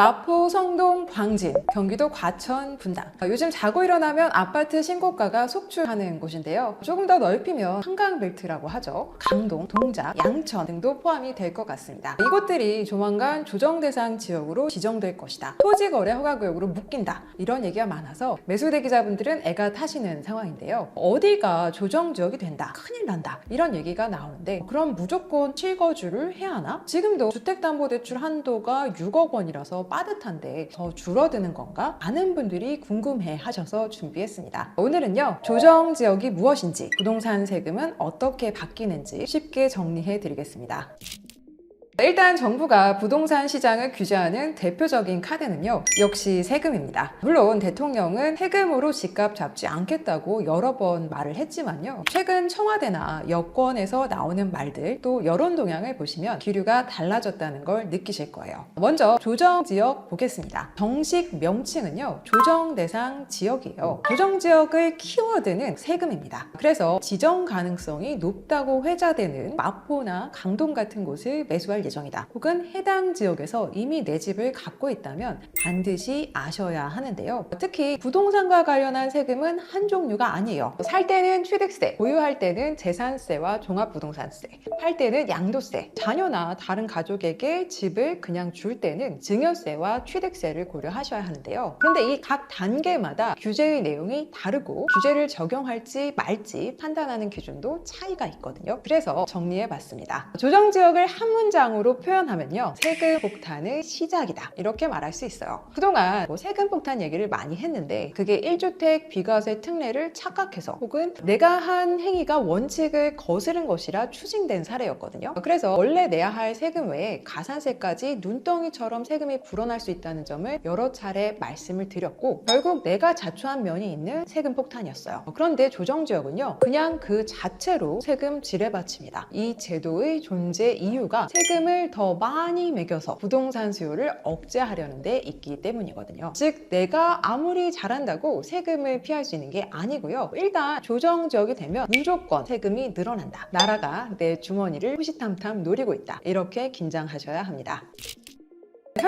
마포, 성동, 광진, 경기도 과천, 분당. 아, 요즘 자고 일어나면 아파트 신고가가 속출하는 곳인데요. 조금 더 넓히면 한강벨트라고 하죠. 강동, 동작, 양천 등도 포함이 될 것 같습니다. 이곳들이 조만간 조정 대상 지역으로 지정될 것이다. 토지 거래 허가 구역으로 묶인다. 이런 얘기가 많아서 매수 대 기자분들은 애가 타시는 상황인데요. 어디가 조정 지역이 된다. 큰일 난다. 이런 얘기가 나오는데 그럼 무조건 실거주를 해야 하나? 지금도 주택담보대출 한도가 6억 원이라서 빠듯한데 더 줄어드는 건가? 많은 분들이 궁금해 하셔서 준비했습니다. 오늘은요, 조정 지역이 무엇인지, 부동산 세금은 어떻게 바뀌는지 쉽게 정리해 드리겠습니다. 일단 정부가 부동산 시장을 규제하는 대표적인 카드는요, 역시 세금입니다. 물론 대통령은 세금으로 집값 잡지 않겠다고 여러 번 말을 했지만요. 최근 청와대나 여권에서 나오는 말들 또 여론 동향을 보시면 기류가 달라졌다는 걸 느끼실 거예요. 먼저 조정 지역 보겠습니다. 정식 명칭은요, 조정 대상 지역이에요. 조정 지역의 키워드는 세금입니다. 그래서 지정 가능성이 높다고 회자되는 마포나 강동 같은 곳을 매수할 예정 이다. 혹은 해당 지역에서 이미 내 집을 갖고 있다면 반드시 아셔야 하는데요. 특히 부동산과 관련한 세금은 한 종류가 아니에요. 살 때는 취득세, 보유할 때는 재산세와 종합부동산세, 팔 때는 양도세, 자녀나 다른 가족에게 집을 그냥 줄 때는 증여세와 취득세를 고려하셔야 하는데요. 그런데 이 각 단계마다 규제의 내용이 다르고 규제를 적용할지 말지 판단하는 기준도 차이가 있거든요. 그래서 정리해 봤습니다. 조정 지역을 한 문장으로 표현하면요. 세금 폭탄의 시작이다. 이렇게 말할 수 있어요. 그동안 뭐 세금 폭탄 얘기를 많이 했는데 그게 1주택 비과세 특례를 착각해서 혹은 내가 한 행위가 원칙을 거스른 것이라 추징된 사례였거든요. 그래서 원래 내야 할 세금 외에 가산세까지 눈덩이처럼 세금이 불어날 수 있다는 점을 여러 차례 말씀을 드렸고 결국 내가 자초한 면이 있는 세금 폭탄이었어요. 그런데 조정지역은요. 그냥 그 자체로 세금 지뢰받칩니다. 이 제도의 존재 이유가 세금을 더 많이 매겨서 부동산 수요를 억제하려는 데 있기 때문이거든요. 즉 내가 아무리 잘한다고 세금을 피할 수 있는 게 아니고요. 일단 조정 지역이 되면 무조건 세금이 늘어난다. 나라가 내 주머니를 호시탐탐 노리고 있다. 이렇게 긴장하셔야 합니다.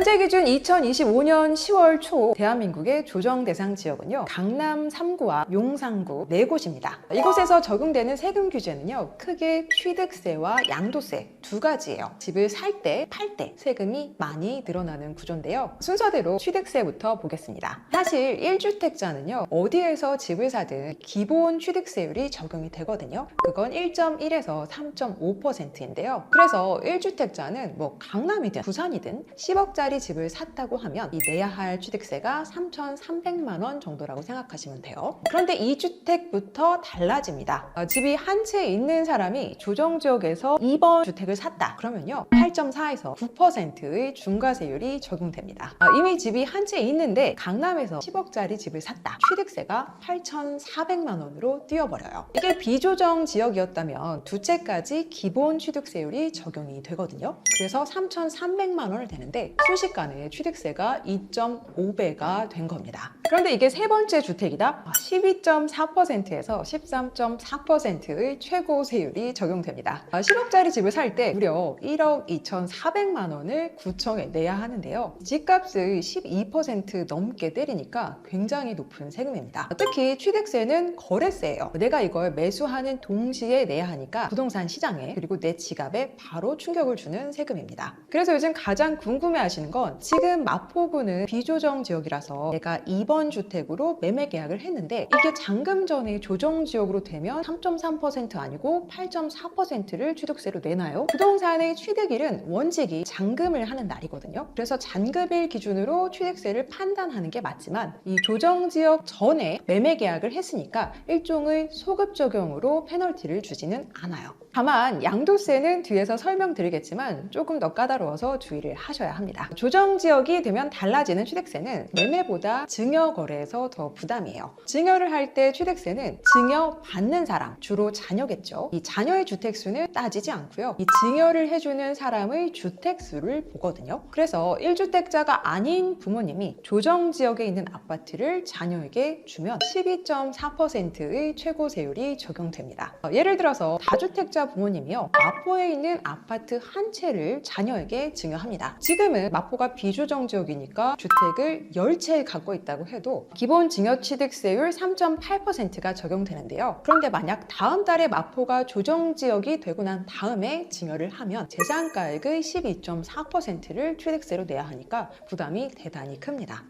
현재 기준 2025년 10월 초 대한민국의 조정 대상 지역은요 강남 3구와 용산구 4곳입니다. 이곳에서 적용되는 세금 규제는요 크게 취득세와 양도세 두 가지예요. 집을 살 때, 팔 때 세금이 많이 늘어나는 구조인데요. 순서대로 취득세부터 보겠습니다. 사실 1주택자는요 어디에서 집을 사든 기본 취득세율이 적용이 되거든요. 그건 1.1에서 3.5%인데요. 그래서 1주택자는 뭐 강남이든 부산이든 10억짜리 집을 샀다고 하면 이 내야 할 취득세가 3,300만 원 정도라고 생각하시면 돼요. 그런데 2주택부터 달라집니다. 어, 집이 한 채 있는 사람이 조정 지역에서 2번 주택을 샀다. 그러면요. 8.4에서 9%의 중과세율이 적용됩니다. 어, 이미 집이 한 채 있는데 강남에서 10억짜리 집을 샀다. 취득세가 8,400만 원으로 뛰어버려요. 이게 비조정 지역이었다면 두 채까지 기본 취득세율이 적용이 되거든요. 그래서 3,300만 원을 되는데 순식간에 취득세가 2.5배가 된 겁니다. 그런데 이게 세 번째 주택이다? 12.4%에서 13.4%의 최고 세율이 적용됩니다. 10억짜리 집을 살 때 무려 1억 2,400만 원을 구청에 내야 하는데요. 집값의 12% 넘게 때리니까 굉장히 높은 세금입니다. 특히 취득세는 거래세예요. 내가 이걸 매수하는 동시에 내야 하니까 부동산 시장에 그리고 내 지갑에 바로 충격을 주는 세금입니다. 그래서 요즘 가장 궁금해 하시는 건 지금 마포구는 비조정 지역이라서 내가 2번 주택으로 매매 계약을 했는데 이게 잔금 전에 조정 지역으로 되면 3.3% 아니고 8.4%를 취득세로 내나요? 부동산의 취득일은 원칙이 잔금을 하는 날이거든요. 그래서 잔금일 기준으로 취득세를 판단하는 게 맞지만 이 조정 지역 전에 매매 계약을 했으니까 일종의 소급 적용으로 페널티를 주지는 않아요. 다만 양도세는 뒤에서 설명드리겠지만 조금 더 까다로워서 주의를 하셔야 합니다. 조정 지역이 되면 달라지는 취득세는 매매보다 증여 거래에서 더 부담이에요. 증여를 할 때 취득세는 증여 받는 사람, 주로 자녀겠죠. 이 자녀의 주택 수는 따지지 않고요. 이 증여를 해주는 사람의 주택 수를 보거든요. 그래서 1주택자가 아닌 부모님이 조정 지역에 있는 아파트를 자녀에게 주면 12.4%의 최고 세율이 적용됩니다. 어, 예를 들어서 다주택자 부모님이요. 마포에 있는 아파트 한 채를 자녀에게 증여합니다. 지금은 마포가 비조정 지역이니까 주택을 10채 갖고 있다고 해도 기본 증여 취득세율 3.8%가 적용되는데요. 그런데 만약 다음 달에 마포가 조정 지역이 되고 난 다음에 증여를 하면 재산가액의 12.4%를 취득세로 내야 하니까 부담이 대단히 큽니다.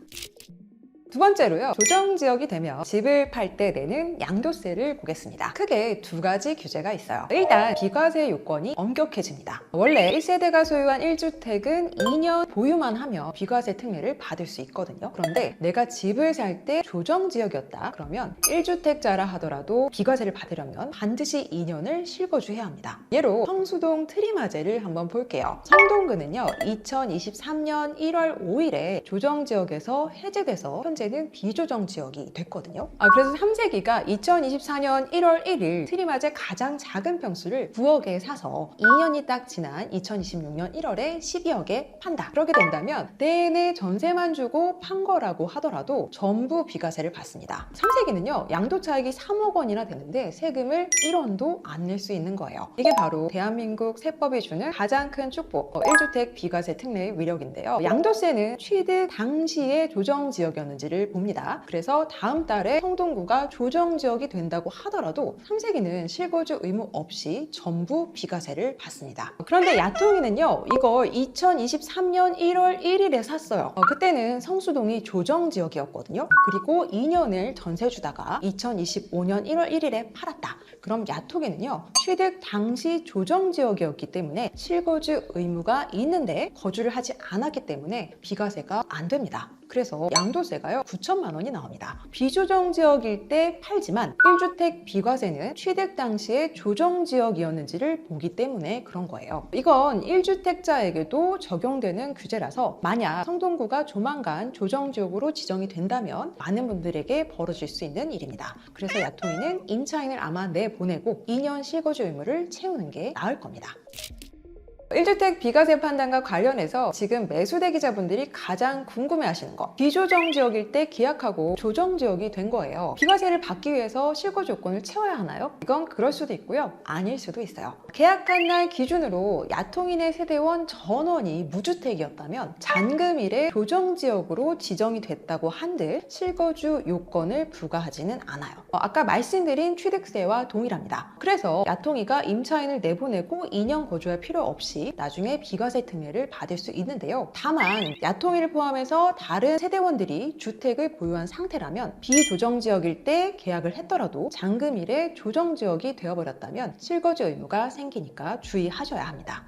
두 번째로요. 조정 지역이 되면 집을 팔 때 내는 양도세를 보겠습니다. 크게 두 가지 규제가 있어요. 일단 비과세 요건이 엄격해집니다. 원래 1세대가 소유한 1주택은 2년 보유만 하면 비과세 특례를 받을 수 있거든요. 그런데 내가 집을 살 때 조정 지역이었다. 그러면 1주택자라 하더라도 비과세를 받으려면 반드시 2년을 실거주해야 합니다. 예로 성수동 트리마제를 한번 볼게요. 성동구는요. 2023년 1월 5일에 조정 지역에서 해제돼서 현재 는 비조정 지역이 됐거든요. 아, 그래서 3세기가 2024년 1월 1일 트리마제 가장 작은 평수를 9억에 사서 2년이 딱 지난 2026년 1월에 12억에 판다. 그렇게 된다면 내내 전세만 주고 판 거라고 하더라도 전부 비과세를 받습니다. 3세기는요. 양도 차익이 3억 원이나 되는데 세금을 1원도 안 낼 수 있는 거예요. 이게 바로 대한민국 세법이 주는 가장 큰 축복, 어, 1주택 비과세 특례의 위력인데요. 양도세는 취득 당시의 조정 지역이었는지 를 봅니다. 그래서 다음 달에 성동구가 조정 지역이 된다고 하더라도 3세기는 실거주 의무 없이 전부 비과세를 받습니다. 그런데 야통이는요, 이걸 2023년 1월 1일에 샀어요. 어, 그때는 성수동이 조정 지역이었거든요. 그리고 2년을 전세 주다가 2025년 1월 1일에 팔았다. 그럼 야톡에는요 취득 당시 조정 지역이었기 때문에 실거주 의무가 있는데 거주를 하지 않았기 때문에 비과세가 안 됩니다. 그래서 양도세가요 9천만 원이 나옵니다. 비조정 지역일 때 팔지만 1주택 비과세는 취득 당시에 조정 지역이었는지를 보기 때문에 그런 거예요. 이건 1주택자에게도 적용되는 규제라서 만약 성동구가 조만간 조정 지역으로 지정이 된다면 많은 분들에게 벌어질 수 있는 일입니다. 그래서 야토이는 임차인을 아마 내보내고 2년 실거주 의무를 채우는 게 나을 겁니다. 1주택 비과세 판단과 관련해서 지금 매수대 기자분들이 가장 궁금해 하시는 거. 비조정 지역일 때 계약하고 조정 지역이 된 거예요. 비과세를 받기 위해서 실거 조건을 채워야 하나요? 이건 그럴 수도 있고요. 아닐 수도 있어요. 계약한 날 기준으로 야통인의 세대원 전원이 무주택이었다면 잔금일에 조정 지역으로 지정이 됐다고 한들 실거주 요건을 부과하지는 않아요. 어, 아까 말씀드린 취득세와 동일합니다. 그래서 야통이가 임차인을 내보내고 2년 거주할 필요 없이 나중에 비과세 특례를 받을 수 있는데요. 다만 야통일을 포함해서 다른 세대원들이 주택을 보유한 상태라면 비조정 지역일 때 계약을 했더라도 잔금일에 조정 지역이 되어버렸다면 실거주 의무가 생기니까 주의하셔야 합니다.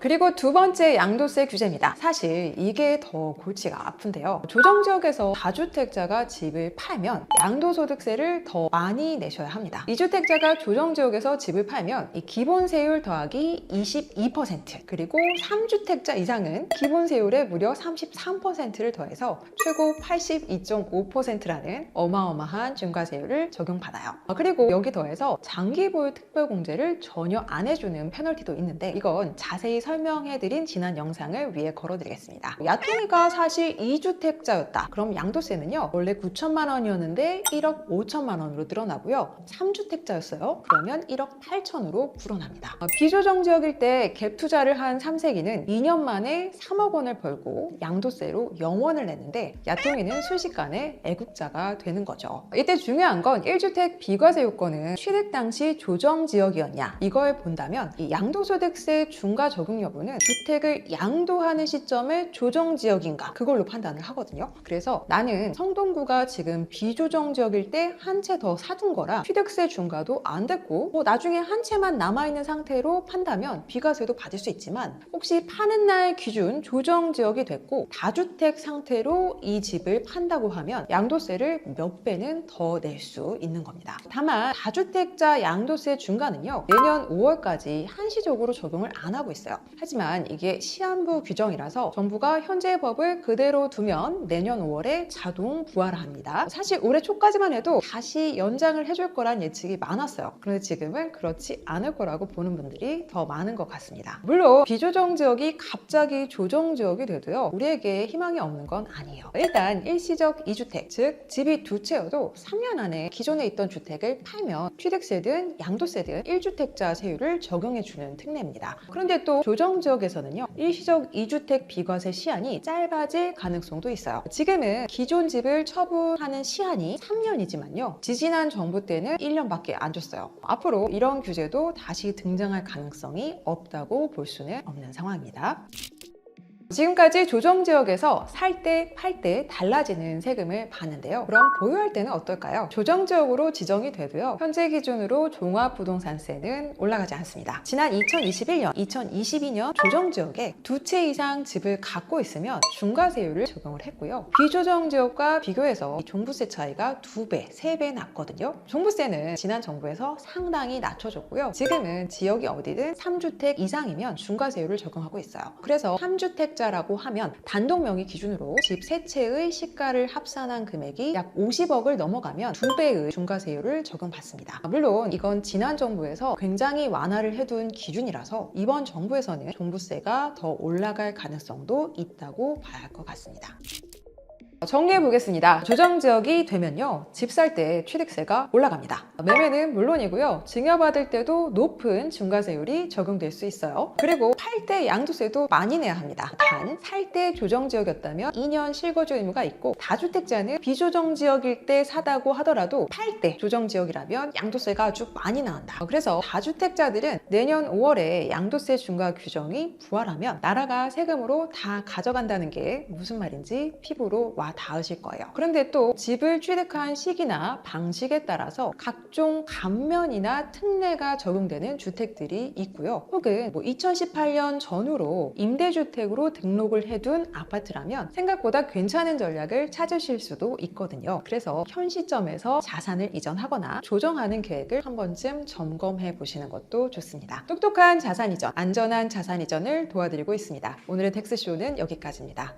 그리고 두 번째 양도세 규제입니다. 사실 이게 더 골치가 아픈데요. 조정지역에서 다주택자가 집을 팔면 양도소득세를 더 많이 내셔야 합니다. 이주택자가 조정지역에서 집을 팔면 이 기본세율 더하기 22% 그리고 3주택자 이상은 기본세율에 무려 33%를 더해서 최고 82.5%라는 어마어마한 중과세율을 적용받아요. 아, 그리고 여기 더해서 장기보유 특별공제를 전혀 안 해주는 페널티도 있는데 이건 자세히 설명해드린 지난 영상을 위에 걸어드리겠습니다. 야통이가 사실 2주택자였다. 그럼 양도세는요. 원래 9천만 원이었는데 1억 5천만 원으로 늘어나고요. 3주택자였어요. 그러면 1억 8천으로 불어납니다. 어, 비조정 지역일 때 갭 투자를 한 3세기는 2년 만에 3억 원을 벌고 양도세로 0원을 냈는데 야통이는 순식간에 애국자가 되는 거죠. 이때 중요한 건 1주택 비과세 요건은 취득 당시 조정 지역이었냐 이걸 본다면 이 양도소득세 중과 적용 여부는 주택을 양도하는 시점의 조정 지역인가 그걸로 판단을 하거든요. 그래서 나는 성동구가 지금 비조정 지역일 때 한 채 더 사둔 거라 취득세 중과도 안 됐고 뭐 나중에 한 채만 남아있는 상태로 판다면 비과세도 받을 수 있지만 혹시 파는 날 기준 조정 지역이 됐고 다주택 상태로 이 집을 판다고 하면 양도세를 몇 배는 더 낼 수 있는 겁니다. 다만 다주택자 양도세 중과는요 내년 5월까지 한시적으로 적용을 안 하고 있어요. 하지만 이게 시한부 규정이라서 정부가 현재 법을 그대로 두면 내년 5월에 자동 부활합니다. 사실 올해 초까지만 해도 다시 연장을 해줄 거란 예측이 많았어요. 그런데 지금은 그렇지 않을 거라고 보는 분들이 더 많은 것 같습니다. 물론 비조정 지역이 갑자기 조정 지역이 돼도요. 우리에게 희망이 없는 건 아니에요. 일단 일시적 2주택, 즉 집이 두 채여도 3년 안에 기존에 있던 주택을 팔면 취득세든 양도세든 1주택자 세율을 적용해주는 특례입니다. 그런데 또 조정 지역에서는요. 일시적 2주택 비과세 시한이 짧아질 가능성도 있어요. 지금은 기존 집을 처분하는 시한이 3년이지만요. 지지난 정부 때는 1년밖에 안 줬어요. 앞으로 이런 규제도 다시 등장할 가능성이 없다고 볼 수는 없는 상황입니다. 지금까지 조정 지역에서 살 때, 팔 때 달라지는 세금을 봤는데요. 그럼 보유할 때는 어떨까요? 조정 지역으로 지정이 돼도요. 현재 기준으로 종합부동산세는 올라가지 않습니다. 지난 2021년, 2022년 조정 지역에 두 채 이상 집을 갖고 있으면 중과세율을 적용을 했고요. 비조정 지역과 비교해서 이 종부세 차이가 두 배, 세 배 났거든요. 종부세는 지난 정부에서 상당히 낮춰줬고요. 지금은 지역이 어디든 3주택 이상이면 중과세율을 적용하고 있어요. 그래서 3주택 자라고 하면 단독 명의 기준으로 집 세 채의 시가를 합산한 금액이 약 50억을 넘어가면 두 배의 중과세율을 적용받습니다. 물론 이건 지난 정부에서 굉장히 완화를 해둔 기준이라서 이번 정부에서는 종부세가 더 올라갈 가능성도 있다고 봐야 할 것 같습니다. 정리해 보겠습니다. 조정 지역이 되면요. 집 살 때 취득세가 올라갑니다. 매매는 물론이고요. 증여받을 때도 높은 중과세율이 적용될 수 있어요. 그리고 팔 때 양도세도 많이 내야 합니다. 단, 살 때 조정 지역이었다면 2년 실거주 의무가 있고 다주택자는 비조정 지역일 때 사다고 하더라도 팔 때 조정 지역이라면 양도세가 아주 많이 나온다. 그래서 다주택자들은 내년 5월에 양도세 중과 규정이 부활하면 나라가 세금으로 다 가져간다는 게 무슨 말인지 피부로 와 닿으실 거예요. 그런데 또 집을 취득한 시기나 방식에 따라서 각종 감면이나 특례가 적용되는 주택들이 있고요. 혹은 뭐 2018년 전후로 임대주택으로 등록을 해둔 아파트라면 생각보다 괜찮은 전략을 찾으실 수도 있거든요. 그래서 현 시점에서 자산을 이전하거나 조정하는 계획을 한 번쯤 점검해 보시는 것도 좋습니다. 똑똑한 자산 이전, 안전한 자산 이전을 도와드리고 있습니다. 오늘의 텍스쇼는 여기까지입니다.